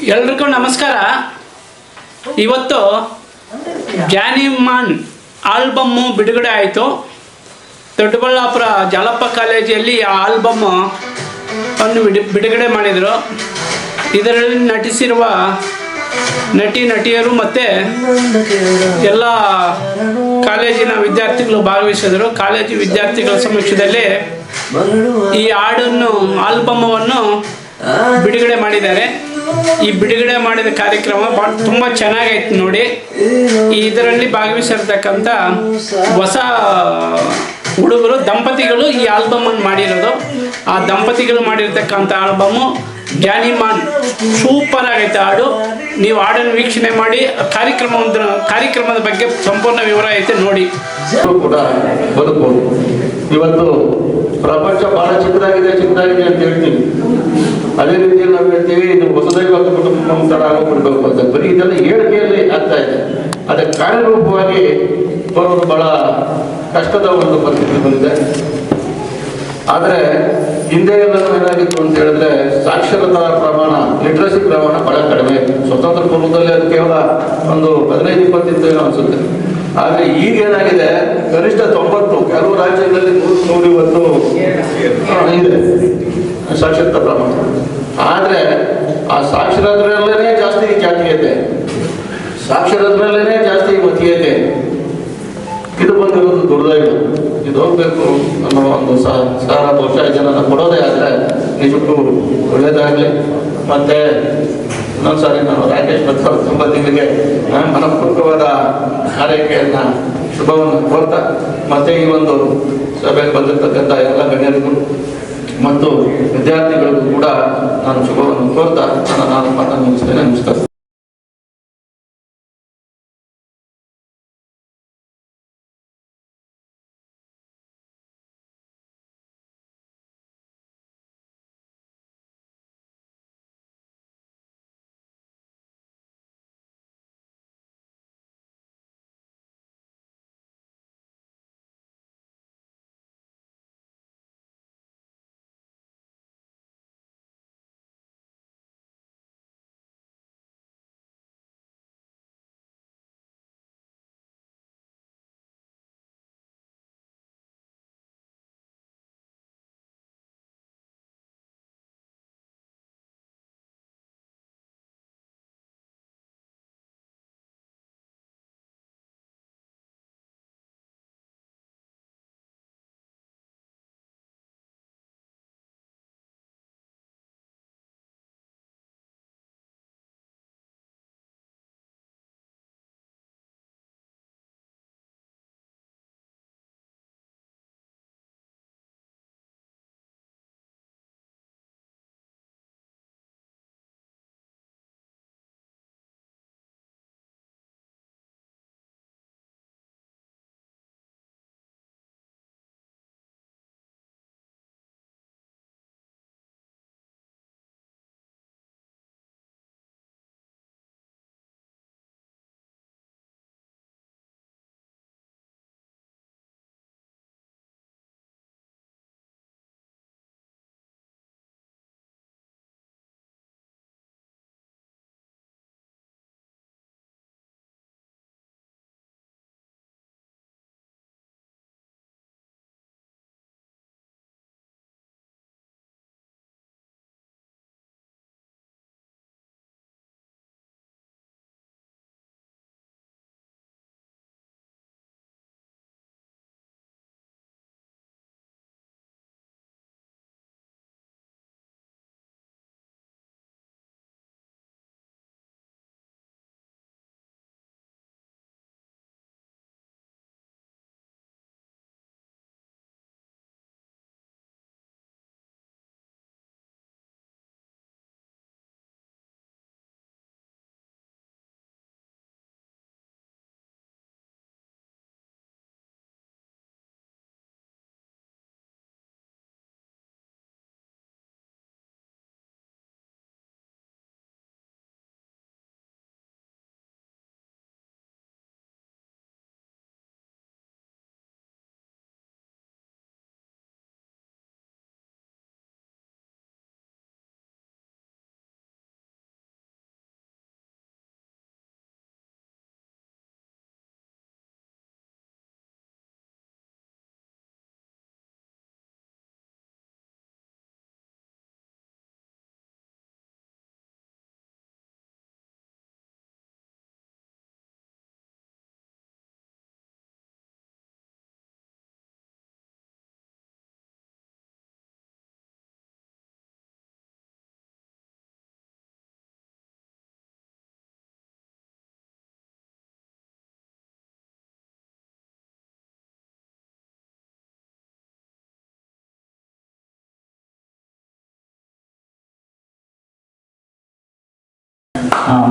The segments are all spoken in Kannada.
ಎಲ್ರಿಗೂ ನಮಸ್ಕಾರ. ಇವತ್ತು ಜ್ಞಾನಿಮಾನ್ ಆಲ್ಬಮ್ಮು ಬಿಡುಗಡೆ ಆಯಿತು. ದೊಡ್ಡಬಳ್ಳಾಪುರ ಜಾಲಪ್ಪ ಕಾಲೇಜಲ್ಲಿ ಆ ಆಲ್ಬಮ್ ಅನ್ನು ಬಿಡು- ಬಿಡುಗಡೆ ಮಾಡಿದರು. ಇದರಲ್ಲಿ ನಟಿಸಿರುವ ನಟಿ, ನಟಿಯರು ಮತ್ತು ಎಲ್ಲ ಕಾಲೇಜಿನ ವಿದ್ಯಾರ್ಥಿಗಳು ಭಾಗವಹಿಸಿದರು. ಕಾಲೇಜು ವಿದ್ಯಾರ್ಥಿಗಳ ಸಮಕ್ಷದಲ್ಲಿ ಈ ಹಾಡನ್ನು, ಆಲ್ಬಮ್ಮವನ್ನು ಬಿಡುಗಡೆ ಮಾಡಿದ್ದಾರೆ. ಈ ಬಿಡುಗಡೆ ಮಾಡಿದ ಕಾರ್ಯಕ್ರಮ ತುಂಬ ಚೆನ್ನಾಗೈತೆ ನೋಡಿ. ಇದರಲ್ಲಿ ಭಾಗವಹಿಸಿರ್ತಕ್ಕಂಥ ಹೊಸ ಹುಡುಗರು, ದಂಪತಿಗಳು ಈ ಆಲ್ಬಮನ್ನು ಮಾಡಿರೋದು. ಆ ದಂಪತಿಗಳು ಮಾಡಿರ್ತಕ್ಕಂಥ ಆಲ್ಬಮು ಜ್ಞಾನಿಮಾನ್ ಸೂಪರ್ ಆಗೈತೆ ಹಾಡು. ನೀವು ಹಾಡನ್ನು ವೀಕ್ಷಣೆ ಮಾಡಿ, ಕಾರ್ಯಕ್ರಮ ಕಾರ್ಯಕ್ರಮದ ಬಗ್ಗೆ ಸಂಪೂರ್ಣ ವಿವರ ಐತೆ ನೋಡಿ. ಕೂಡ ಬದುಕು. ಇವತ್ತು ಪ್ರಪಂಚ ಬಹಳ ಚಿಕ್ಕದಾಗಿದೆ ಚಿಕ್ಕದಾಗಿದೆ ಅಂತ ಹೇಳ್ತೀವಿ ಅದೇ ರೀತಿಯಲ್ಲಿ ನಾವು ಹೇಳ್ತೀವಿ, ಇದು ಹೊಸದೈವ ಕುಟುಂಬ ಆಗೋಗ್ಬಿಡ್ಬೇಕು ಅಂತ. ಬರೀ ಇದೆಲ್ಲ ಹೇಳಿಕೆಯಲ್ಲಿ ಆಗ್ತಾ ಇದೆ. ಅದಕ್ಕೆ ಕಾರ್ಯರೂಪವಾಗಿ ಬರೋದು ಬಹಳ ಕಷ್ಟದ ಒಂದು ಪರಿಸ್ಥಿತಿ ಬಂದಿದೆ. ಆದರೆ ಹಿಂದೆ ಎಲ್ಲ ಏನಾಗಿತ್ತು ಅಂತ ಹೇಳಿದ್ರೆ ಸಾಕ್ಷರತಾ ಪ್ರಮಾಣ ಲಿಟ್ರಸಿ ಪ್ರಮಾಣ ಬಹಳ ಕಡಿಮೆ. ಸ್ವತಂತ್ರ ಪೂರ್ವದಲ್ಲಿ ಅದು ಕೇವಲ ಒಂದು ಹದಿನೈದು ಇಪ್ಪತ್ತಿತ್ತು ಏನೋ ಅನ್ಸುತ್ತೆ. ಆದರೆ ಈಗ ಏನಾಗಿದೆ? ಕನಿಷ್ಠ ತೊಂಬತ್ತು ಕೆಲವು ರಾಜ್ಯಗಳಲ್ಲಿ ನೂರು ನೂರು ಇವತ್ತು ಆ, ಇದೆ. ಸಾಕ್ಷರತಾ ಪ್ರಮಾಣ. ಆದರೆ ಆ ಸಾಕ್ಷರದ್ರಲ್ಲೇ ಜಾಸ್ತಿ ಜಾತೀಯತೆ ಸಾಕ್ಷರದ್ರಲ್ಲೇ ಜಾಸ್ತಿ ಮತೀಯತೆ ಇದು. ಬಂದಿರೋದು ದುರ್ದೈವ. ಇದು ಹೋಗ್ಬೇಕು ಅನ್ನೋ ಒಂದು ಸ- ಸಾರ ಬಹುಶಃ ಜನನ ಕೊಡೋದೇ ಆದರೆ ನಿಜಕ್ಕೂ ಒಳ್ಳೇದಾಗಲಿ. ಮತ್ತೆ ಇನ್ನೊಂದ್ಸಾರಿ ನಾನು ರಾಕೇಶ್ ಭಟ್ ಅವ್ರ ದಂಪತಿಗಳಿಗೆ ನಾನು ಮನಪೂರ್ವಕವಾದ ಹಾರೈಕೆಯನ್ನ, ಶುಭವನ್ನು ಕೋರ್ತಾ, ಮತ್ತೆ ಈ ಒಂದು ಸಭೆಗೆ ಬಂದಿರತಕ್ಕಂಥ ಎಲ್ಲ ಗಣ್ಯರಿಗೂ ಮತ್ತು ವಿದ್ಯಾರ್ಥಿಗಳಿಗೂ ಕೂಡ ನಾನು ಶುಭವನ್ನು ಕೋರ್ತಾ ನಾನು ಮಾತನ್ನು ಮುಗಿಸ್ತೇನೆ. ನಮಸ್ಕಾರ.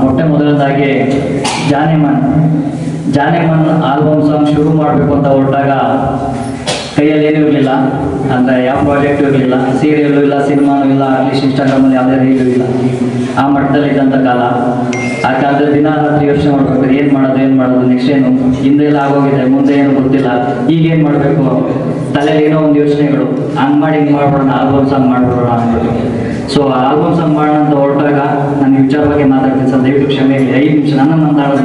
ಮೊಟ್ಟ ಮೊದಲನೇದಾಗಿ ಜಾನೆಮನ್. ಜಾನೆಮನ್ ಆಲ್ಬಮ್ ಸಾಂಗ್ ಶುರು ಮಾಡಬೇಕು ಅಂತ ಹೊರಟಾಗ ಕೈಯಲ್ಲಿ ಏನೂ ಇರಲಿಲ್ಲ. ಅಂದರೆ ಯಾವ ಪ್ರಾಜೆಕ್ಟ್ ಇರಲಿಲ್ಲ. ಸೀರಿಯಲ್ ಇಲ್ಲ ಸಿನಿಮಾನೂ ಇಲ್ಲ ಅಟ್ಲೀಸ್ಟ್ ಇನ್ಸ್ಟಾಗ್ರಾಮಲ್ಲಿ ಯಾವುದೇ ರೀಲು ಇಲ್ಲ. ಆ ಮಟ್ಟದಲ್ಲಿ ಇದ್ದಂಥ ಕಾಲ. ಆ ಕಾಲದಲ್ಲಿ ದಿನ ರಾತ್ರಿ ಯೋಚನೆ ಮಾಡ್ಬೇಕು, ಏನು ಮಾಡೋದು ಏನು ಮಾಡೋದು ನೆಕ್ಸ್ಟ್ ಏನು? ಹಿಂದೆ ಎಲ್ಲ ಆಗೋಗಿದೆ, ಮುಂದೆ ಏನು ಗೊತ್ತಿಲ್ಲ. ಈಗ ಏನು ಮಾಡಬೇಕು? ತಲೆಯಲ್ಲಿ ಏನೋ ಒಂದು ಯೋಚನೆಗಳು. ಹಂಗೆ ಮಾಡಿ ಹಿಂಗೆ ಮಾಡ್ಬಿಡೋಣ ಆಲ್ಬಮ್ ಸಾಂಗ್ ಮಾಡ್ಬಿಡೋಣ ಅಂದ್ಬಿಟ್ಟು ಸೊ ಆಲ್ಬಮ್ ಸಾಂಗ್ ಮಾಡೋಣ ಅಂತ ಹೊರಟಾಗ ನಾನು ವಿಚಾರ ಬಗ್ಗೆ ಮಾತಾಡ್ತೀನಿ ಸರ್. ದಯವಿಟ್ಟು ಕ್ಷಮೆ ಐದು ನಿಮಿಷ ನನ್ನ ಮಾತಾಡೋದು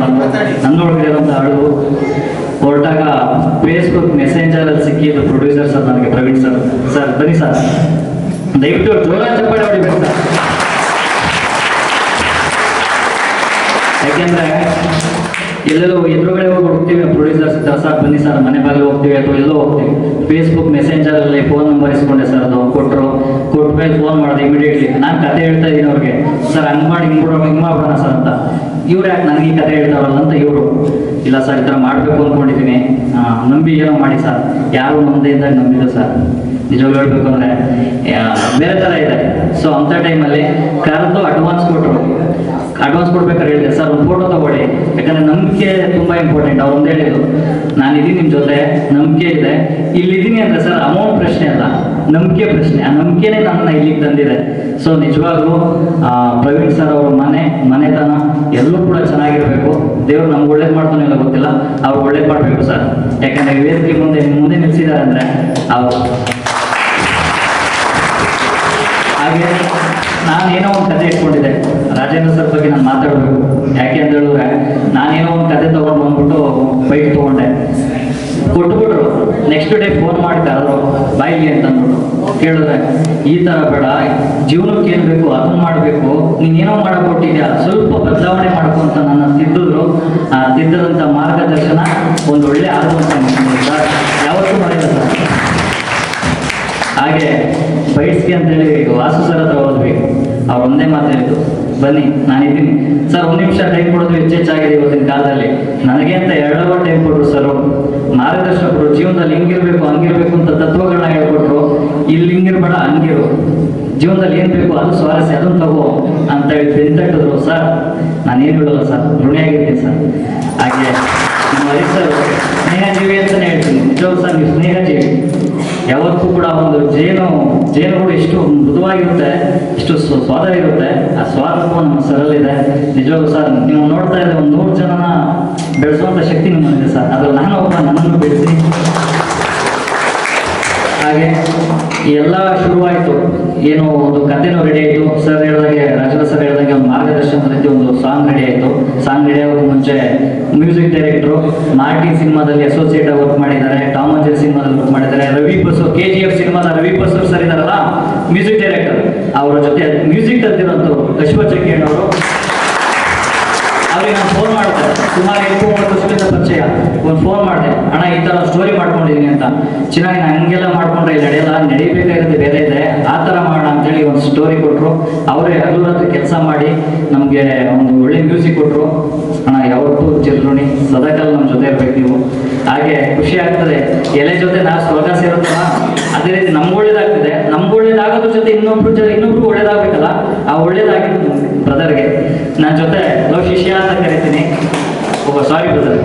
ನನ್ನೊಳಗೆ ಇರೋಂಥ ಅಳು ಹೊರಟಾಗ ಫೇಸ್ಬುಕ್ ಮೆಸೆಂಜರಲ್ಲಿ ಸಿಕ್ಕಿದ್ದು ಪ್ರೊಡ್ಯೂಸರ್ ಸರ್ ನನಗೆ ಪ್ರವೀಣ್ ಸರ್. ಸರ್ ಬನ್ನಿ ಸರ್. ದಯವಿಟ್ಟು ಜೋರ ಚಪ್ಪಾಳೆ ಹೊಡಿಬೇಕು ಸರ್. ಯಾಕೆಂದ್ರೆ ಎಲ್ಲೆಲ್ಲೋ ಎದುರುಗಡೆ ಹೋಗಿ ಹೋಗ್ತೀವಿ ಪ್ರೊಡ್ಯೂಸರ್ಸ್ ಇದ್ದಾರೆ ಸರ್ ಬನ್ನಿ ಸರ್, ಮನೆ ಬಾಗಿಲು ಹೋಗ್ತೀವಿ ಅಥವಾ ಎಲ್ಲೋ ಹೋಗ್ತೀವಿ. ಫೇಸ್ಬುಕ್ ಮೆಸೆಂಜರಲ್ಲಿ ಫೋನ್ ನಂಬರ್ ಇಸ್ಕೊಂಡೆ ಸರ್, ಅದು ಕೊಟ್ಟರು ಕೊಟ್ಮೇಲೆ ಫೋನ್ ಮಾಡಿದೆ ಇಮಿಡಿಯೇಟ್ಲಿ ನಾನು ಕತೆ ಹೇಳ್ತಾ ಇದ್ದೀನಿ ಅವ್ರಿಗೆ. ಸರ್, ಹಂಗೆ ಮಾಡಿ, ಹಿಂಗೆ ಬಿಡೋಣ ಹಿಂಗೆ ಮಾಡೋಣ ಸರ್ ಅಂತ. ಇವ್ರು ಯಾಕೆ ನನಗೆ ಈ ಕತೆ ಹೇಳ್ತಾರಲ್ಲ ಅಂತ ಇವರು. ಇಲ್ಲ ಸರ್, ಈ ಥರ ಮಾಡಬೇಕು ಅಂದ್ಕೊಂಡಿದ್ದೀನಿ ನಂಬಿ ಏನೋ ಮಾಡಿ ಸರ್. ಯಾರು ಮುಂದೆ ಇದ್ದಾಗ ನಂಬಿದ್ರು ಸರ್. ನಿಜವಾಗ್ಲೂ ಹೇಳ್ಬೇಕು ಅಂದರೆ ಬೇರೆ ಥರ ಇದೆ. ಸೊ ಅಂಥ ಟೈಮಲ್ಲಿ ಕರೆದು ಅಡ್ವಾನ್ಸ್ ಕೊಟ್ಟರು ಅಡ್ವಾನ್ಸ್ ಕೊಡ್ಬೇಕಾದ್ರೆ ಹೇಳಿದೆ, ಸರ್, ಒಂದು ಫೋಟೋ ತಗೊಳ್ಳಿ. ಯಾಕಂದ್ರೆ ನಂಬಿಕೆ ತುಂಬಾ ಇಂಪಾರ್ಟೆಂಟ್ ಅವ್ರು ಒಂದು ಹೇಳಿದ್ರು ನಾನು ಇದೀನಿ ನಿಮ್ಮ ಜೊತೆ, ನಂಬಿಕೆ ಇದೆ. ಇಲ್ಲಿದ್ದೀನಿ ಅಂದ್ರೆ ಸರ್ ಅಮೌಂಟ್ ಪ್ರಶ್ನೆ ಅಲ್ಲ. ನಂಬಿಕೆ ಪ್ರಶ್ನೆ. ಆ ನಂಬಿಕೆನೇ ನನ್ನ ಇಲ್ಲಿಗೆ ತಂದಿದೆ. ಸೊ ನಿಜವಾಗ್ಲೂ ಪ್ರವೀಣ್ ಸರ್ ಅವ್ರ ಮನೆ, ಮನೆತನ ಎಲ್ಲೂ ಕೂಡ ಚೆನ್ನಾಗಿರಬೇಕು. ದೇವ್ರು ನಮ್ಗೆ ಒಳ್ಳೇದು ಮಾಡ್ತಾನೆ ಇಲ್ಲ ಗೊತ್ತಿಲ್ಲ. ಅವ್ರು ಒಳ್ಳೇದು ಮಾಡಬೇಕು ಸರ್. ಯಾಕಂದ್ರೆ ವೇದಿಕೆ ಮುಂದೆ ಮುಂದೆ ನಿಲ್ಸಿದ್ದಾರೆ ಅಂದ್ರೆ ಅವರು. ಹಾಗೆ ನಾನು ಏನೋ ಒಂದು ಕತೆ ಇಟ್ಕೊಂಡಿದ್ದೆ. ರಾಜೇಂದ್ರ ಸರ್ ಬಗ್ಗೆ ನಾನು ಮಾತಾಡಬೇಕು. ಯಾಕೆ ಅಂತ ಹೇಳಿದ್ರೆ ನಾನೇನೋ ಒಂದು ಕತೆ ತೊಗೊಂಡು ಬಂದ್ಬಿಟ್ಟು ಬೈಕ್ ತೊಗೊಂಡೆ. ಕೊಟ್ಬಿಟ್ರು. ನೆಕ್ಸ್ಟ್ ಡೇ ಫೋನ್ ಮಾಡಿ ಕರೆದ್ರು ಬಾಯಿಗೆ ಅಂತ ಕೇಳಿದ್ರೆ, ಈ ಥರ ಬೇಡ. ಜೀವನಕ್ಕೆ ಏನು ಬೇಕು ಅದನ್ನು ಮಾಡಬೇಕು. ನೀನೇನೋ ಮಾಡಕ್ ಸ್ವಲ್ಪ ಬದಲಾವಣೆ ಮಾಡ್ಕೊ ಅಂತ ನನ್ನ ತಿದ್ದಿದ್ರು. ಆ ತಿದ್ದದಂಥ ಮಾರ್ಗದರ್ಶನ ಒಂದು ಒಳ್ಳೆ ಆಗುವಂತ ಸರ್. ಯಾವತ್ತೂ ಮಾಡಿಲ್ಲ ಸರ್. ಹಾಗೆ ಬೈಟ್ಸ್ಗೆ ಅಂತೇಳಿ ವಾಸು ಸರ್ ಹತ್ರ ಹೋದ್ವಿ. ಅವ್ರು ಒಂದೇ ಮಾತು ಹೇಳಿದ್ರು. ಬನ್ನಿ ನಾನಿದ್ದೀನಿ ಸರ್, ಒಂದು ನಿಮಿಷ ಟೈಮ್ ಕೊಡೋದು ಹೆಚ್ಚೆಚ್ಚಾಗಿದೆ ಇವತ್ತಿನ ಕಾಲದಲ್ಲಿ. ನನಗೆ ಅಂತ ಎರಡು ಅವರ್ ಟೈಮ್ ಕೊಟ್ಟರು ಸರ್ ಮಾರ್ಗದರ್ಶಕರು ಜೀವನದಲ್ಲಿ ಹಿಂಗಿರ್ಬೇಕು, ಹಂಗಿರ್ಬೇಕು ಅಂತ ತತ್ವಗಳನ್ನ ಹೇಳ್ಕೊಟ್ರು. ಇಲ್ಲಿ ಹಿಂಗಿರ್ಬೇಡ, ಹಂಗಿರು. ಜೀವನದಲ್ಲಿ ಏನು ಬೇಕು, ಅದು ಸ್ವಾರಸ್ಯ, ಅದನ್ನ ತಗೋ ಅಂತ ಹೇಳಿ ಬೆಂತಟ್ಟಿದ್ರು. ಸರ್, ನಾನು ಏನು ಬಿಡೋಲ್ಲ ಸರ್ ಋಣಿಯಾಗಿರ್ತೀನಿ ಸರ್. ಹಾಗೆ, ನಿಮ್ಮ ಹರೀಶ್ ಸರ್, ಸ್ನೇಹಜೀವಿ ಅಂತಲೇ ಹೇಳ್ತೀನಿ. ನಿಜವಾಗ್ಲೂ ಸರ್, ನೀವು ಸ್ನೇಹಜೀವಿ. ಯಾವತ್ತೂ ಕೂಡ ಒಂದು ಜೇನು ಜೇನುಗಳು ಎಷ್ಟು ಮೃದುವಾಗಿರುತ್ತೆ, ಎಷ್ಟು ಸ್ವ- ಸ್ವಾದ ಇರುತ್ತೆ ಆ ಸ್ವಾದಕ್ಕೂ ನಮ್ಮ ಸರಲ್ಲಿದೆ ನಿಜವಾಗ್ಲೂ ಸರ್, ನೀವು ನೋಡ್ತಾ ಇದ್ರೆ ಒಂದು ನೂರು ಜನನ ಬೆಳೆಸುವಂಥ ಶಕ್ತಿ ನಿಮ್ಮಲ್ಲಿದೆ ಸರ್. ಅದ್ರಲ್ಲಿ ನಾನು ಒಬ್ಬ, ನನ್ನನ್ನು ಬೆಳೆಸಿ ಹಾಗೆ ಎಲ್ಲ ಶುರುವಾಯಿತು. ಏನು ಒಂದು ಕಥೆನೂ ರೆಡಿ ಆಯಿತು. ಸರ್ ಹೇಳಿದಾಗೆ, ರಾಜೇಂದ್ರ ಸರ್ ಹೇಳಿದಾಗೆ ಒಂದು ಮಾರ್ಗದರ್ಶನದ ರೀತಿ ಒಂದು ಸಾಂಗ್ ರೆಡಿ ಆಯಿತು. ಸಾಂಗ್ ರೆಡಿ ಆಗೋದು ಮುಂಚೆ ಮ್ಯೂಸಿಕ್ ಡೈರೆಕ್ಟ್ರು ನಾಟಿ ಸಿನಿಮಾದಲ್ಲಿ ಅಸೋಸಿಯೇಟ್ ಆಗಿ ವರ್ಕ್ ಮಾಡಿದ್ದಾರೆ. ಟಾಮ್ ಅಂಜಲ್ ಸಿನಿಮಾದಲ್ಲಿ ವರ್ಕ್ ಮಾಡಿದ್ದಾರೆ. Ravi Basu K G F ಸಿನಿಮಾದ ರವಿ ಬಸು ಸರ್ ಇದಾರಲ್ಲ ಮ್ಯೂಸಿಕ್ ಡೈರೆಕ್ಟರ್ ಅವರ ಜೊತೆ ಮ್ಯೂಸಿಕ್ ತಂದಿರೋಂಥವ್ರು ಚಕ್ಕಿ ಅವರು ಅವ್ರಿಗೆ ನಾನು ಫೋನ್ ಮಾಡ್ತಾರೆ ಸುಮಾರು ಎಂಟು ಮೂವತ್ತು ವರ್ಷದಿಂದ ಪರಿಚಯ. ಫೋನ್ ಮಾಡಿದೆ, ಅಣ್ಣ, ಈ ಥರ ಸ್ಟೋರಿ ಮಾಡ್ಕೊಂಡಿದ್ದೀನಿ ಅಂತ. ಚೆನ್ನಾಗಿ ನಾನು ಹಂಗೆಲ್ಲ ಮಾಡ್ಕೊಂಡ್ರೆ ಇಲ್ಲಿ ನಡೆಯಲ್ಲ, ನಡಿಬೇಕಾಗಿರೋದು ಬೇರೆ ಇದೆ ಆ ಥರ ಮಾಡೋಣ ಅಂತೇಳಿ ಒಂದು ಸ್ಟೋರಿ ಕೊಟ್ಟರು ಅವರೇ ಹಗಲು ಕೆಲಸ ಮಾಡಿ ನಮಗೆ ಒಂದು ಒಳ್ಳೆ ಮ್ಯೂಸಿಕ್ ಕೊಟ್ಟರು ಅಣ್ಣ, ಯಾವತ್ತೂ ಚಿಲ್ರೋಣಿ, ಸದಾಕಾಲ ನಮ್ಮ ಜೊತೆ ಇರಬೇಕು ನೀವು. ಹಾಗೆ ಖುಷಿ ಆಗ್ತದೆ. ಎಲೆ ಜೊತೆ ನಾವು ಸ್ವರ್ಗ ಸೇರುತ್ತಲ್ಲ, ಅದೇ ರೀತಿ ನಮ್ಗೆ ಒಳ್ಳೇದಾಗ್ತದೆ. ನಮ್ಗೆ ಒಳ್ಳೇದಾಗೋದ್ರ ಜೊತೆ ಇನ್ನೊಬ್ರು ಜೊತೆ ಇನ್ನೊಬ್ರು ಒಳ್ಳೇದಾಗಬೇಕಲ್ಲ? ಆ ಒಳ್ಳೇದಾಗಿದ್ದು ಬ್ರದರ್ಗೆ. ನನ್ನ ಜೊತೆ ಲೋ ಶಿಷ್ಯ ಅಂತ ಕರಿತೀನಿ. ಒಬ್ಬ ಸಾರಿ ಬ್ರದರ್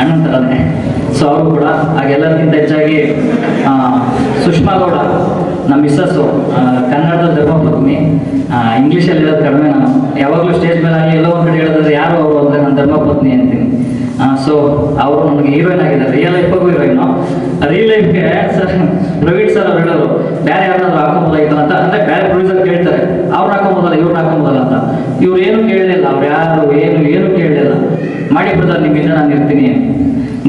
ಅಣ್ಣನ ಥರನೇ ಸೊ ಅವರು ಕೂಡ ಹಾಗೆಲ್ಲರಿಗಿಂತ ಹೆಚ್ಚಾಗಿ ಸುಷ್ಮಾ ಗೌಡ, ನಮ್ಮ ಮಿಸ್ಸಸ್ಸು ಕನ್ನಡದ ಧರ್ಮಪತ್ನಿ ಇಂಗ್ಲೀಷಲ್ಲಿ ಹೇಳೋದು ಕಡಿಮೆ ನಾನು. ಯಾವಾಗಲೂ ಸ್ಟೇಜ್ ಮೇಲೆ ಆಗಲಿ ಎಲ್ಲೋ ಒಂದು ಕಡೆ ಹೇಳಿದ್ರೆ ಯಾರು ಅವರು ಅಂದರೆ ನನ್ನ ಧರ್ಮಪತ್ನಿ ಅಂತೀನಿ. ಸೊ ಅವರು ನನಗೆ ಹೀರೋಯಿನ್ ಆಗಿದ್ದಾರೆ. ರಿಯಲ್ ಲೈಫಾಗೂ ಹೀರೋಯಿನ್ ರಿಯಲ್ ಲೈಫ್ಗೆ ಸರ್ ಪ್ರವೀಣ್ ಸರ್ ಅವ್ರು ಹೇಳೋರು, ಬೇರೆ ಯಾರಾದ್ರೂ ಹಾಕೊಂಬೋದಾಗಿತ್ತು ಅಂತ? ಅಂದರೆ ಬೇರೆ ಪ್ರೊಡ್ಯೂಸರ್ ಕೇಳ್ತಾರೆ. ಅವ್ರು ಹಾಕೊಂಬೋದಲ್ಲ ಇವ್ರನ್ನ ಹಾಕೊಂಬೋದಲ್ಲ ಅಂತ. ಇವ್ರು ಏನು ಕೇಳಲಿಲ್ಲ, ಅವ್ರು ಯಾರು ಏನು ಏನು ಕೇಳಲಿಲ್ಲ. ಮಾಡಿ ಬ್ರದರ್ ನಿಮ್ಮಿಂದ ನಾನು ಇರ್ತೀನಿ.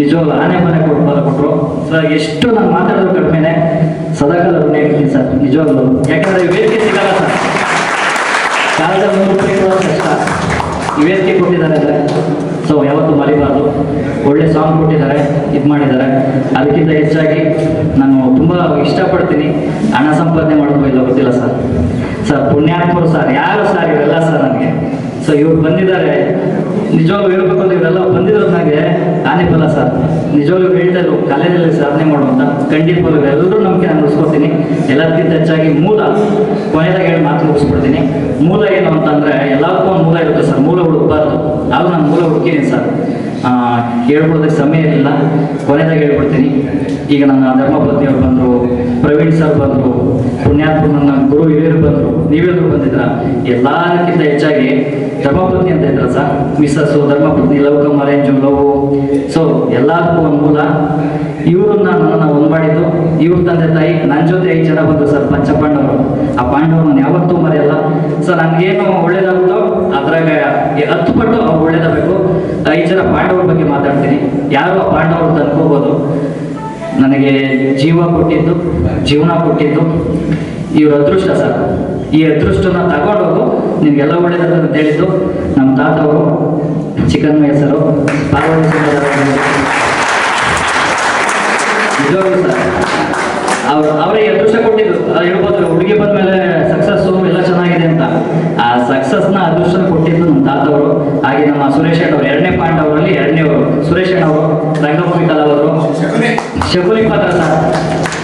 ನಿಜವಾಗ್ಲೂ ಆನೆ ಮನೆ ಕೊಟ್ಟು ಬರ ಕೊಟ್ಟರು ಸರ್, ಎಷ್ಟು ನಾನು ಮಾತಾಡೋದು ಕಡಿಮೆನೆ ಸದಾಕಾಲ ಋಣ ಇರ್ತೀನಿ ಸರ್, ನಿಜವಾಗ್ಲೂ. ಯಾಕಂದ್ರೆ ವೇದಿಕೆ ಸಿಗಲ್ಲ ಸರ್? ರೂಪಾಯಿ ಕಷ್ಟ ಈ ವೇದಿಕೆ ಕೊಟ್ಟಿದ್ದಾರೆ ಅಂದರೆ ಸೊ ಯಾವತ್ತೂ ಮರಿಬಾರ್ದು. ಒಳ್ಳೆ ಸಾಂಗ್ ಕೊಟ್ಟಿದ್ದಾರೆ, ಇದು ಮಾಡಿದ್ದಾರೆ. ಅದಕ್ಕಿಂತ ಹೆಚ್ಚಾಗಿ ನಾನು ತುಂಬ ಇಷ್ಟಪಡ್ತೀನಿ ಹಣ ಸಂಪಾದನೆ ಮಾಡೋದು ಇಲ್ಲ, ಗೊತ್ತಿಲ್ಲ ಸರ್ ಸರ್ ಪುಣ್ಯಾತ್ಮರು ಸರ್ ಯಾರು ಸರ್ ಇವರೆಲ್ಲ ಸರ್ ನನಗೆ? ಸೊ ಇವ್ರು ಬಂದಿದ್ದಾರೆ. ನಿಜವಾಗ್ಲೂ ಹೇಳ್ಬೇಕು ಅಂದ್ರೆ ಇವರೆಲ್ಲ ಬಂದಿರೋದು ನನಗೆ ಆನೆ ಸರ್ ನಿಜವಾಗ್ಲೂ ಹೇಳ್ತಾ ಇದ್ರು ಕಲೆಯಲ್ಲಿ ಸಾಧನೆ ಮಾಡುವಂತ ಖಂಡಿತವಾಗ್ಲೂ ಎಲ್ಲರೂ ನಂಬಿಕೆ ನಾನು ಉಳಿಸ್ಕೊತೀನಿ ಎಲ್ಲದಕ್ಕಿಂತ ಹೆಚ್ಚಾಗಿ ಮೂಲ, ಕೊನೆಯದಾಗಿ ಹೇಳಿ ಮಾತು ಮುಗಿಸ್ಬಿಡ್ತೀನಿ. ಮೂಲ ಏನು ಅಂತಂದ್ರೆ, ಎಲ್ಲದಕ್ಕೂ ಒಂದು ಮೂಲ ಹೋಗಿದ್ದೀನಿ ಸರ್. ಆ, ಹೇಳ್ಕೊಡೋದಕ್ಕೆ ಸಮಯ ಇರಲಿಲ್ಲ. ಕೊನೆದಾಗ ಹೇಳ್ಬಿಡ್ತೀನಿ ಈಗ ನನ್ನ ಧರ್ಮಪತ್ನಿಯವರು ಬಂದರು ಪ್ರವೀಣ್ ಸರ್ ಬಂದರು ಪುಣ್ಯಾತ್ಮ ನನ್ನ ಗುರು ಹಿರಿಯರು ಬಂದರು ನೀವೆಲ್ಲರೂ ಬಂದಿದ್ರ ಎಲ್ಲಕ್ಕಿಂತ ಹೆಚ್ಚಾಗಿ ಧರ್ಮಪತ್ನಿ ಅಂತ ಇದ್ರ sir? Missus ಧರ್ಮಪತ್ನಿ love cum arrange love. So ಎಲ್ಲದಕ್ಕೂ ಅನುಕೂಲ. ಇವರನ್ನ ನಾನು ನನ್ನನ್ನು ಒಂದು ಮಾಡಿದ್ದು ಇವ್ರ ತಂದೆ ತಾಯಿ ನನ್ನ ಜೊತೆ ಐದು ಜನ ಬಂದರು ಸರ್ ಪಂಚ ಪಾಂಡವರು ಆ ಪಾಂಡವರು ನಾನು ಯಾವತ್ತೂ ಮರೆಯಲ್ಲ. ಸರ್ ನನಗೇನು ಒಳ್ಳೇದಾಗುತ್ತೋ? ಅದ್ರಾಗ ಹತ್ತು ಪಟ್ಟು ಅವ್ರು ಒಳ್ಳೇದಾಗಬೇಕು. ಐದು ಜನ ಪಾಂಡವರ ಬಗ್ಗೆ ಮಾತಾಡ್ತೀನಿ. ಯಾರು ಆ ಪಾಂಡವರು ತಂದ್ಕೋಬೋದು ನನಗೆ ಜೀವ ಕೊಟ್ಟಿದ್ದು, ಜೀವನ ಕೊಟ್ಟಿದ್ದು ಇವ್ರ ಅದೃಷ್ಟ ಸರ್. ಈ ಅದೃಷ್ಟನ ತಗೊಂಡೋಗು, ನಿಮ್ಗೆಲ್ಲ ಒಳ್ಳೇದಾಗುತ್ತೆ ಅಂತ ಹೇಳಿದ್ದು ನಮ್ಮ ತಾತವರು ಚಿಕನ್ ಮೇಸರು ಪಾರ್ವತಿ ಅವ್ರು. ಅವರೇ ಅದೃಷ್ಟ ಕೊಟ್ಟಿದ್ದು. ಹೇಳ್ಬೋದು, ಹುಡುಗಿ ಬಂದ್ಮೇಲೆ ಸಕ್ಸಸ್ಸು ಎಲ್ಲ ಚೆನ್ನಾಗಿದೆ ಅಂತ. ಸಕ್ಸಸ್ನ ಅದೃಷ್ಟ ಕೊಟ್ಟಿದ್ದು ನಮ್ಮ ತಾತವರು. ಹಾಗೆ ನಮ್ಮ ಸುರೇಶ್ ಅವರು ಎರಡನೇ ಪಾಯಿಂಟ್ ಅವರಲ್ಲಿ ಎರಡನೇವರು ಸುರೇಶ್ ಅಣ್ಣ ಅವರು ರಂಗಭೂಮಿ ಕಲಾವರು ಶಕುಲಿ ಪಾತ್ರ ಸರ್.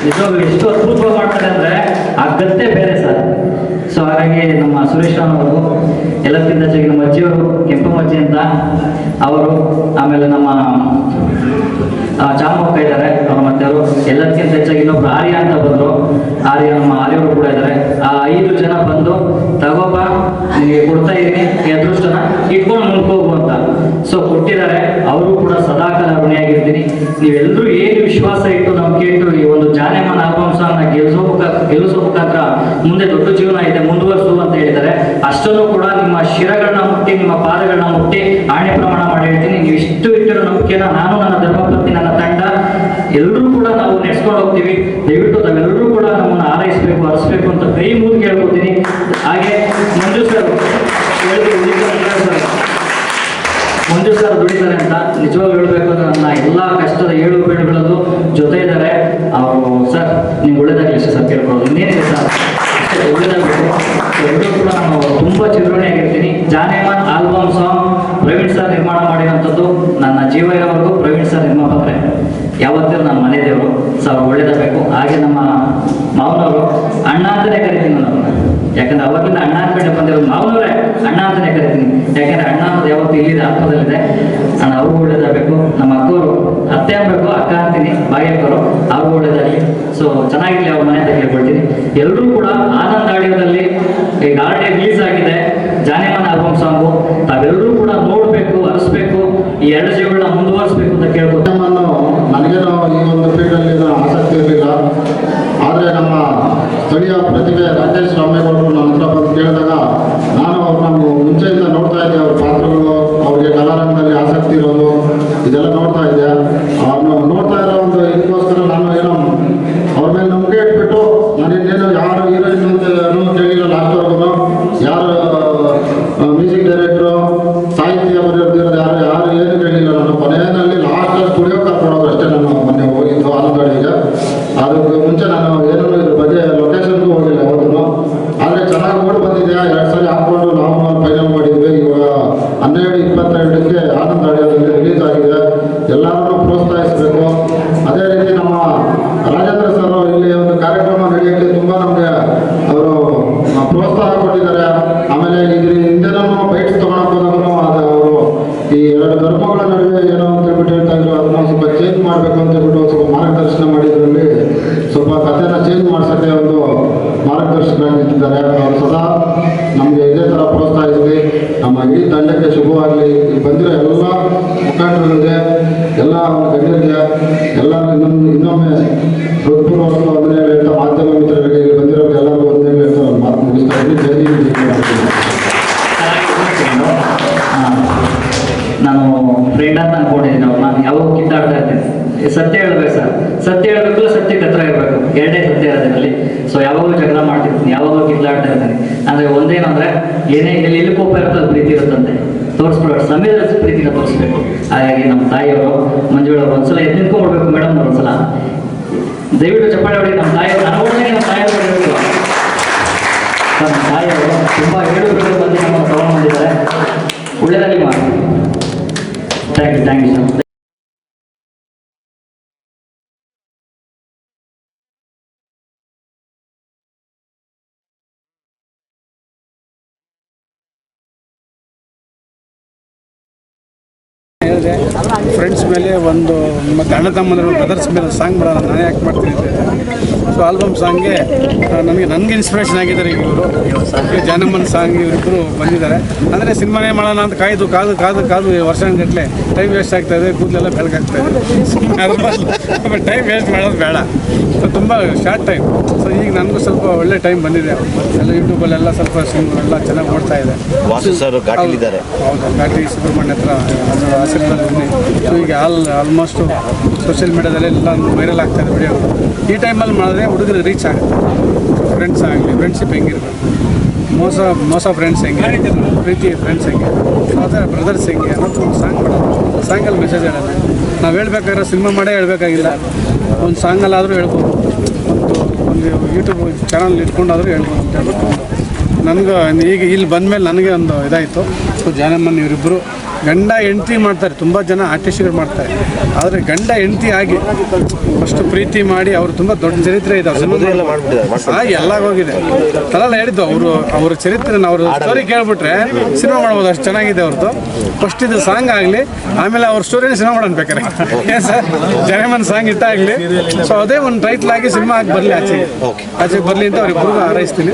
ನಿಜವಾಗ ಎಷ್ಟು ಅದ್ಭುತವಾಗಿ ಮಾಡ್ತಾರೆ ಅಂದ್ರೆ ಆ ಗತ್ತೆ ಬೇರೆ ಸರ್. ಸೊ ಹಾಗಾಗಿ ನಮ್ಮ ಸುರೇಶ್ ಅವರು ಎಲ್ಲಕ್ಕಿಂತ ಹೆಚ್ಚಾಗಿ ನಮ್ಮ ಅಜ್ಜಿಯವರು ಕೆಂಪಮ್ಮಜ್ಜಿ ಅಂತ ಅವರು, ಆಮೇಲೆ ನಮ್ಮ ಚಾಮಕ್ಕ ಇದ್ದಾರೆ, ಅವ್ರ ಮತ್ತೆ ಅವರು ಎಲ್ಲದಕ್ಕಿಂತ ಹೆಚ್ಚಾಗಿ ಇನ್ನೊಬ್ರು ಆರ್ಯ ಅಂತ ಬಂದರು. ಆರ್ಯ ನಮ್ಮ ಆರ್ಯವರು ಕೂಡ ಇದ್ದಾರೆ. ಆ ಐದು ಜನ ಬಂದು ತಗೋಬ ನಿನಗೆ ಕೊಡ್ತಾ ಇದ್ದೀನಿ. ಈ ಅದೃಷ್ಟನ ಇಟ್ಕೊಂಡು ಮುಂದ್ಕೋಗು ಅಂತ. ಸೊ ಕೊಟ್ಟಿದ್ದಾರೆ. ಅವರು ಕೂಡ ಸದಾಕಾಲ ಋಣಿಯಾಗಿರ್ತೀನಿ. ನೀವೆಲ್ಲರೂ ಏನು ವಿಶ್ವಾಸ ಇಟ್ಟು ನಾವು ಕೇಟ್ಟು ಈ ಒಂದು ಜಾನೆಮನ ಆಲ್ಬಮ್ ಗೆಲ್ಸೋಬೇಕ ಗೆಲ್ಲಿಸೋಬೇಕಾದ್ರ ಮುಂದೆ ದೊಡ್ಡ ಜೀವನ ಇದೆ, ಮುಂದುವರಿಸು ಅಂತ ಹೇಳಿದ್ದಾರೆ. ಅಷ್ಟನ್ನು ಕೂಡ ನಿಮ್ಮ ಶಿರಗಳನ್ನ ಮುಟ್ಟಿ, ನಿಮ್ಮ ಪಾದಗಳನ್ನ ಮುಟ್ಟಿ, ಆಣೆ ಪ್ರಮಾಣ ಮಾಡಿ ಹೇಳ್ತೀನಿ. ನೀವು ಇಷ್ಟು ಇಟ್ಟಿರೋ ನಂಬಿಕೆನ ನಾನು, ನನ್ನ ಧರ್ಮಪತ್ನಿ, ನನ್ನ ತಂಡ ಎಲ್ಲರೂ ಕೂಡ ನಾವು ನೆಡ್ಸ್ಕೊಂಡು ಹೋಗ್ತೀವಿ ದಯವಿಟ್ಟು ನಾವೆಲ್ಲರೂ ಕೂಡ ನಮ್ಮನ್ನು ಆರೈಸಬೇಕು ಹರಿಸ್ಬೇಕು ಅಂತ ಕೈ ಮುಂದೆ ಕೇಳ್ಕೊತೀನಿ. ಹಾಗೆ ಮಂಜು ಸರ್ ಮಂಜು ಸರ್ ದುಡಿತಾರೆ ಅಂತ ನಿಜವಾಗಿ ಹೇಳ್ಬೇಕು ಅಂದ್ರೆ ನನ್ನ ಎಲ್ಲ ಕಷ್ಟದ ಏಳು ಬೀಳುಗಳಲ್ಲೂ ಜೊತೆ ಇದ್ದಾರೆ ಅವರು ಸರ್ ನೀವು ಒಳ್ಳೇದಾಗಲಿ ಸರ್ ಕೇಳ್ಕೊಳ್ಳೋದು. ಇನ್ನೇನು ಸರ್ ಒಳ್ಳೇದಾಗಬೇಕು. ಎಲ್ಲರೂ ಕೂಡ ನಾನು ತುಂಬ ಚಿರಋಣಿಯಾಗಿರ್ತೀನಿ Janeman album song Praveen sir ನಿರ್ಮಾಣ ಮಾಡಿರೋಂಥದ್ದು ನನ್ನ ಜೀವ ಇರೋವರೆಗೂ ಪ್ರವೀಣ್ ಸರ್ ನಿರ್ಮಾಪಕರೇ ಯಾವತ್ತೂ ನನ್ನ ಮನೆ ದೇವರು ಸೊ ಅವ್ರು ಒಳ್ಳೇದಾಗಬೇಕು ಹಾಗೆ ನಮ್ಮ ಮಾವನವರು ಅಣ್ಣ ಅಂತಾನೆ ಕರಿತೀನಿ ನಾನು ಅವ್ರನ್ನ. ಯಾಕಂದ್ರೆ ಅವಾಗಿಂದ ಅಣ್ಣ ಅನ್ಕೊಂಡೆ ಬಂದಿರೋದು ಮಾವನವರೇ, ಅಣ್ಣ ಅಂತಾನೆ ಕರಿತೀನಿ. ಯಾಕಂದ್ರೆ ಅಣ್ಣ ಅನ್ನೋದು ಯಾವತ್ತು ಇಲ್ಲಿ ಆತ್ಮದಲ್ಲಿದೆ ಅಣ್ಣ ಅವ್ರು ಒಳ್ಳೇದಾಗಬೇಕು ನಮ್ಮ ಅಕ್ಕವರು, ಅತ್ತೆ ಅನ್ಬೇಕು ಅಕ್ಕ ಅಂತೀನಿ ಬಾಗ್ಯಕ್ಕವರು ಅವ್ರು ಒಳ್ಳೇದಾಗಲಿ ಸೊ ಚೆನ್ನಾಗಿರ್ಲಿ, ಅವ್ರ ಮನೆ ಅಂತ ಕೇಳ್ಕೊಳ್ತೀನಿ. ಎಲ್ಲರೂ ಕೂಡ ಆನಂದ್ ಆಡಿಯೋದಲ್ಲಿ ಈಗ ಆಲ್ರೆಡಿ ರಿಲೀಸ್ ಆಗಿದೆ ಜಾನೇಮನ್ ಆಲ್ಬಮ್ ಸಾಂಗು ತಾವೆಲ್ಲರೂ ಕೂಡ ನೋಡಬೇಕು ಹರಿಸ್ಬೇಕು ಈ ಎರಡು ಜೀವಗಳನ್ನ ಮುಂದುವರಿಸ್ಬೇಕು ಅಂತ ಕೇಳ್ಬೋದು ನಮ್ಮನ್ನು ನನಗೇನು ಈ ಒಂದು ಫೀಲ್ಡಲ್ಲಿ ಏನೋ ಆಸಕ್ತಿ ಇರಲಿಲ್ಲ ಆದರೆ ನಮ್ಮ ಸ್ಥಳೀಯ ಪ್ರತಿಭೆ ರಾಜೇಶ್ ರಾಮೇಗೌಡರು ನನ್ನ ಹತ್ರ ಬಂದು ಕೇಳಿದಾಗ ನಾನು ಅವ್ರನ್ನ ಮುಂಚೆಯಿಂದ ನೋಡ್ತಾ ಇದ್ದೆ ಅವ್ರ ಪಾತ್ರಗಳು ಅವ್ರಿಗೆ ಕಲಾರಂಗದಲ್ಲಿ ಆಸಕ್ತಿ ಇರೋದು ಇದೆಲ್ಲ ನೋಡ್ತಾ ಇದ್ದೆ ಅವ್ರನ್ನ ನೋಡ್ತಾ ಇರೋ ಒಂದು ಇದಕ್ಕೋಸ್ಕರ ನಾನು ಏನೋ ಅವ್ರ ಮೇಲೆ ನಂಬಿಕೆ ಇಟ್ಬಿಟ್ಟು ನಾನು ಇನ್ನೇನು ಯಾರು ಹೀರೋಯಿನ್ ಅಂತ ಏನೂ ಕೇಳಿಲ್ಲ ಲಾಸ್ಟ್ವರೆಗೂ ಯಾರು ಮ್ಯೂಸಿಕ್ ಡೈರೆಕ್ಟ್ರು ಸಾಹಿತ್ಯ ಬರೆಯೋದಿರೋದು ಯಾರು ಯಾರು ಏನು ಕೇಳಿಲ್ಲ ನಾನು ಕೊನೆಯಲ್ಲಿ ಲಾಸ್ಟಲ್ಲಿ ಸ್ಟುಡಿಯೋ ಕರ್ಕೊಂಡೋದ್ರು ಅಷ್ಟೇ ನಾನು ಮೊನ್ನೆ ಹೋಗಿದ್ದು ಆನಂದವಾಡಿಗೆ ಅದಕ್ಕೆ ಮುಂಚೆ ನಾನು ಏನೂ ಇದ್ರ ಬಗ್ಗೆ ಲೊಕೇಶನ್ಗೂ ಹೋಗಿಲ್ಲ ಯಾವತ್ತೂ ಆದರೆ ಚೆನ್ನಾಗಿ ಓಡಿ ಬಂದಿದೆ ಎರಡು ಸಲ ಹಾಕ್ಕೊಂಡು ನಾವು ಫೈನಲ್ ಮಾಡಿದ್ವಿ ಇವಾಗ ಹನ್ನೆರಡು ಇಪ್ಪತ್ತೆರಡಕ್ಕೆ ಆನಂದ ಆಡಿಯೋದಲ್ಲಿ ರಿಲೀಸ್ ಆಗಿದೆ ಎಲ್ಲರನ್ನೂ ಪ್ರೋತ್ಸಾಹಿಸಬೇಕು ಅದೇ ರೀತಿ ನಮ್ಮ ರಾಜೇಂದ್ರ ಸರ್ ಇಲ್ಲಿ ಒಂದು ಕಾರ್ಯಕ್ರಮ ನಡೆಯೋಕ್ಕೆ ತುಂಬ ನಮಗೆ ಅವರು ಪ್ರೋತ್ಸಾಹ ಕೊಟ್ಟಿದ್ದಾರೆ ಆಮೇಲೆ ಇದ್ರ ಹಿಂದೆನೂ ಬೈಟ್ಸ್ ತೊಗೊಳಕ್ಕೆ ಹೋದಾಗೂ ಅದು ಅವರು ಈ ಎರಡು ಧರ್ಮಗಳ ನಡುವೆ ಏನೋ ಅಂತ ಹೇಳ್ಬಿಟ್ಟು ಹೇಳ್ತಾ ಇದ್ರು ಅದನ್ನ ಸ್ವಲ್ಪ ಚೇಂಜ್ ಮಾಡಬೇಕು ಅಂತ ಹೇಳ್ಬಿಟ್ಟು ಸ್ವಲ್ಪ ಮಾರ್ಗದರ್ಶನ ಮಾಡಿದ್ರಲ್ಲಿ ಸ್ವಲ್ಪ ಕಥೆನ ಚೇಂಜ್ ಮಾಡ್ಸೋಕ್ಕೆ ಒಂದು ಮಾರ್ಗದರ್ಶನ ನಿಂತಿದ್ದಾರೆ. ಅವ್ರು ಸದಾ ನಮಗೆ ಇದೇ ಥರ ಪ್ರೋತ್ಸಾಹಿಸಲಿ ನಮ್ಮ ಇಡೀ ತಂಡಕ್ಕೆ ಶುಭವಾಗಲಿ. ಇಲ್ಲಿ ಬಂದಿರೋ ಎಲ್ಲ ಮುಖಂಡರಿಗೆ, ಎಲ್ಲ ಗಣ್ಯರಿಗೆ ಎಲ್ಲ ಇನ್ನೊಮ್ಮೆ ಇನ್ನೊಮ್ಮೆ ಹೃತ್ಪೂರ್ವಕ ವಂದನೆಗಳು ಹೇಳ್ತಾ, ಮಾಧ್ಯಮ ಮಿತ್ರರಿಗೆ, ಇಲ್ಲಿ ಬಂದಿರೋ ಎಲ್ಲರೂ ಒಂದೇ ಹೇಳ್ತಾ ಮಾತು ಮುಗಿಸ್ತಾ ಇದ್ದೀನಿ. ಜೈ. ನಾನು ಫ್ರೆಂಡ್ ಅಂತ ಅನ್ಕೊಂಡಿದ್ದೀನಿ ಅವ್ರು ನಾನು ಯಾವಾಗ ಕಿತ್ತಾಡ್ತಾ ಇರ್ತೇನೆ ಸತ್ಯ ಹೇಳ್ಬೇಕು ಸರ್. ಸತ್ಯ ಹೇಳ್ಬೇಕು ಸತ್ಯಕ್ಕೆ ಹತ್ರ ಇರಬೇಕು ಎರಡೇ ಸತ್ಯ ಇರೋದ್ರಲ್ಲಿ ಸೊ ಯಾವಾಗಲೂ ಜಗಳ ಮಾಡ್ತಿರ್ತೀನಿ, ಯಾವಾಗಲೂ ಕಿತ್ತಾಡ್ತಾ ಇರ್ತೀನಿ. ಅಂದ್ರೆ ಒಂದೇನಂದ್ರೆ ಏನೇ ಇಲ್ಲಿ ಇಲ್ಲಿ ಕೋಪ ಇರುತ್ತೆ ಪ್ರೀತಿ ಇರುತ್ತಂತೆ. ತೋರಿಸ್ಬಿಡೋರು ಸಮಯದ ಪ್ರೀತಿನ ತೋರಿಸ್ಬೇಕು. ಹಾಗಾಗಿ ನಮ್ಮ ತಾಯಿಯವರು, ಮಂಜುಳವರು ಒಂದ್ಸಲ ಎದ್ದು ನಿಂತ್ಕೊಂಡ್ಬಿಡ್ಬೇಕು ಮೇಡಮ್ ಒಂದ್ಸಲ. ದಯವಿಟ್ಟು ಚಪ್ಪಾಳೆ ಹೊಡಿ, ನಮ್ಮ ತಾಯಿ ನಾನು ನಮ್ಮ ತಾಯಿಯವರು ಹೇಳ್ಬೇಕು ನಮ್ಮ ತಾಯಿಯವರು ತುಂಬ ಬಿಡು ಬಂದು ನಮ್ಮ ತಗೊಂಡು ಬಂದಿದ್ದಾರೆ ಒಳ್ಳೆಯದಾಗಿ ಮಾಡಿ thank you thank you sir ಹೇಳಿದೆ ಫ್ರೆಂಡ್ಸ್ ಮೇಲೆ ಒಂದು ಮತ್ತು ಅಣ್ಣ ತಮ್ಮಂದ್ರೆ ಬ್ರದರ್ಸ್ ಮೇಲೆ ಸಾಂಗ್ ಬರೋಣ ನಾನೇ ಯಾಕೆ ಮಾಡ್ತೀನಿ ಸೊ ಆಲ್ಬಮ್ ಸಾಂಗ್ಗೆ ನನಗೆ ನನಗೆ ಇನ್ಸ್ಪಿರೇಷನ್ ಆಗಿದ್ದಾರೆ ಇವರು. ಜಾನಮ್ಮನ್ ಸಾಂಗ್ ಇವರಿಬ್ಬರು ಬಂದಿದ್ದಾರೆ. ಅಂದರೆ ಸಿನಿಮಾನೇ ಮಾಡೋಣ ಅಂತ ಕಾಯ್ದು ಕಾದು ಕಾದು ಕಾದು ವರ್ಷಗಟ್ಟಲೆ ಟೈಮ್ ವೇಸ್ಟ್ ಆಗ್ತಾ ಇದೆ ಕೂದಲೆಲ್ಲ ಬೆಳಗಾಗ್ತಾ ಇದೆ. ಟೈಮ್ ವೇಸ್ಟ್ ಮಾಡೋದು ಬೇಡ. ಸೊ ತುಂಬ ಶಾರ್ಟ್ ಟೈಮ್ ಸೊ ಈಗ ನನಗೂ ಸ್ವಲ್ಪ ಒಳ್ಳೆ ಟೈಮ್ ಬಂದಿದೆ. ಎಲ್ಲ ಯೂಟ್ಯೂಬಲ್ಲೆಲ್ಲ ಸ್ವಲ್ಪ ಸಿನಿಮಾ ಎಲ್ಲ ಚೆನ್ನಾಗಿ ನೋಡ್ತಾ ಇದೆ. ಹೌದು ಘಾಟಿ ಸುಬ್ರಹ್ಮಣ್ಯ ಹತ್ರ ಅದು ಆಶೀರ್ವಾದದಲ್ಲಿ. ಸೊ ಈಗ ಆಲ್ ಆಲ್ಮೋಸ್ಟು ಸೋಷಿಯಲ್ ಮೀಡಿಯಾದಲ್ಲಿ ಎಲ್ಲ ವೈರಲ್ ಆಗ್ತಾ ಇದೆ ವಿಡಿಯೋ ಈ ಟೈಮಲ್ಲಿ ಮಾಡಿದ್ರೆ ಹುಡುಗರು ರೀಚ್ ಆಗುತ್ತೆ. ಫ್ರೆಂಡ್ಸ್ ಆಗಲಿ ಫ್ರೆಂಡ್ಶಿಪ್ ಹೆಂಗಿರ್ಬೇಕು ಮೋಸ ಮೋಸ ಫ್ರೆಂಡ್ಸ್ ಹೆಂಗೆ? ಪ್ರೀತಿ ಫ್ರೆಂಡ್ಸ್ ಹೆಂಗೆ? ಅದೇ ಬ್ರದರ್ಸ್ ಹೆಂಗೆ? ಅನ್ನೋದು ಒಂದು ಸಾಂಗ್ ಮಾಡೋದು ಸಾಂಗಲ್ಲಿ ಮೆಸೇಜ್ ಹೇಳೋದು. ನಾವು ಹೇಳ್ಬೇಕಾದ್ರೆ ಸಿನಿಮಾ ಮಾಡೇ ಹೇಳ್ಬೇಕಾಗಿಲ್ಲ. ಒಂದು ಸಾಂಗಲ್ಲಾದರೂ ಹೇಳ್ಬೋದು. ಒಂದು ಒಂದು ಯೂಟ್ಯೂಬ್ ಚಾನಲ್ ಇಟ್ಕೊಂಡಾದರೂ ಹೇಳ್ಬೋದು ಅಂತ ನನಗೆ ಈಗ ಇಲ್ಲಿ ಬಂದಮೇಲೆ ನನಗೆ ಒಂದು ಇದಾಯಿತು. ಸೊ ಜಾನಮ್ಮನ್ ಇವರಿಬ್ಬರು ಗಂಡ ಹೆಂಡ್ತಿ ಮಾಡ್ತಾರೆ ತುಂಬ ಜನ ಆರ್ಟಿಸ್ಟ್ಗಳು ಮಾಡ್ತಾರೆ. ಆದರೆ ಗಂಡ ಹೆಂಡ್ತಿ ಆಗಿ ಫಸ್ಟ್ ಪ್ರೀತಿ ಮಾಡಿ ಅವರು ತುಂಬ ದೊಡ್ಡ ಚರಿತ್ರೆ ಇದೆ ಎಲ್ಲ ಹೋಗಿದೆ ತಲೆಲ್ಲ ಹೇಳಿದ್ದು ಅವರು ಅವ್ರ ಚರಿತ್ರೆ ಅವರು ಸ್ಟೋರಿ ಕೇಳ್ಬಿಟ್ರೆ ಸಿನಿಮಾ ಮಾಡ್ಬೋದು ಅಷ್ಟು ಚೆನ್ನಾಗಿದೆ ಅವ್ರದ್ದು. ಫಸ್ಟ್ ಇದು ಸಾಂಗ್ ಆಗಲಿ ಆಮೇಲೆ ಅವ್ರ ಸ್ಟೋರಿನ ಸಿನಿಮಾ ಮಾಡೋಣ ಬೇಕಾರೆ. ಏನು ಸರ್? ಜನಮನ್ ಸಾಂಗ್ ಇಟ್ಟಾಗಲಿ ಸೊ ಅದೇ ಒಂದು ಟೈಟ್ಲ್ ಆಗಿ ಸಿನಿಮಾ ಆಗಿ ಬರಲಿ ಆಚೆಗೆ. ಆಚೆಗೆ ಬರಲಿ ಅಂತ ಅವ್ರಿಬ್ಬರಿಗೂ ಹಾರೈಸ್ತೀನಿ.